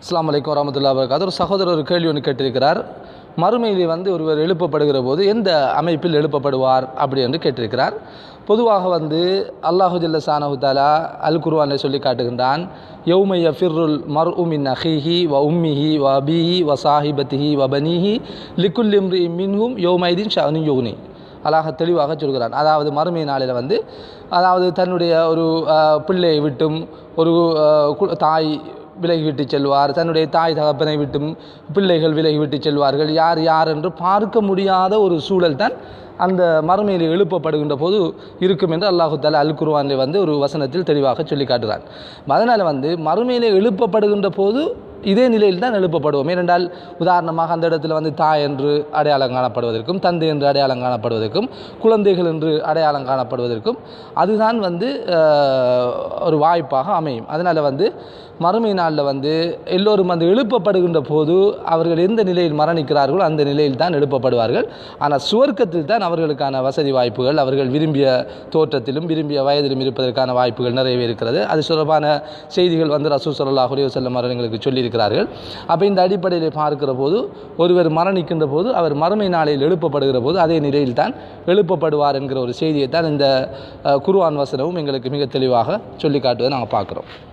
அஸ்ஸலாமு அலைக்கும் வரமத்துல்லா வரகாத்து ஒரு சகோதரர் ஒரு கேள்வி ஒன்று கேட்டிருக்கிறார். மறுமையிலே வந்து ஒருவர் எழுப்பப்படுகிற போது எந்த அமைப்பில் எழுப்பப்படுவார் அப்படி என்று கேட்டிருக்கிறார். பொதுவாக வந்து அல்லாஹு சானஹுதாலா தாலா அல் குர்வானை சொல்லி காட்டுகின்றான். யௌமைய ஃபிர்ருல் மர் உமின் அஹிஹி வ உம்மிஹி வ அபிஹி வ சாஹிபத்திஹி வ பனிஹி லிக்குல்லிம்ரி மின்ஹும் யௌமைதீன் ஷானு யோனி அழகாக தெளிவாக சொல்கிறான். அதாவது மறுமை நாளில் வந்து அதாவது தன்னுடைய ஒரு பிள்ளையை விட்டும் ஒரு கு- தாய் விலகி விட்டு செல்வார். தன்னுடைய தாய் தகப்பனை விட்டும் பிள்ளைகள் விலகிவிட்டு செல்வார்கள். யார் யார் என்று பார்க்க முடியாத ஒரு சூழல் தான் அந்த மறுமையில் எழுப்பப்படுகின்ற போது இருக்கும் என்று அல்லாஹு தால அல் குர்ஆனிலே வந்து ஒரு வசனத்தில் தெளிவாக சொல்லி காட்டுகிறான். அதனால் வந்து மறுமையிலே எழுப்பப்படுகின்ற போது இதே நிலையில் தான் எழுப்பப்படுவோம். ஏனென்றால் உதாரணமாக அந்த இடத்துல வந்து தாய் என்று அடையாளம் காணப்படுவதற்கும் தந்தை என்று அடையாளம் காணப்படுவதற்கும் குழந்தைகள் என்று அடையாளம் காணப்படுவதற்கும் அதுதான் வந்து ஒரு வாய்ப்பாக அமையும். அதனால் வந்து மறுமை நாளில் வந்து எல்லோரும் வந்து எழுப்பப்படுகின்ற போது அவர்கள் எந்த நிலையில் மரணிக்கிறார்களோ அந்த நிலையில் தான் எழுப்பப்படுவார்கள். ஆனால் சுவர்க்கத்தில் தான் அவர்களுக்கான வசதி வாய்ப்புகள் அவர்கள் விரும்பிய தோற்றத்திலும் விரும்பிய வயதிலும் இருப்பதற்கான வாய்ப்புகள் நிறையவே இருக்கிறது. அது தொடர்பான செய்திகள் வந்து ரசூ சல்லாஹ் அலையுசல்லம் அவர்களுக்கு சொல்லியிருக்கிறார்கள் அப்போ இந்த அடிப்படையில் பார்க்கிற போது ஒருவர் மரணிக்கின்ற போது அவர் மறுமை நாளில் எழுப்பப்படுகிற போது அதே நிலையில் தான் எழுப்பப்படுவார் என்கிற ஒரு செய்தியை தான் இந்த குருவான் வசனமும் எங்களுக்கு மிக தெளிவாக சொல்லி காட்டுவதை நாங்கள் பார்க்குறோம்.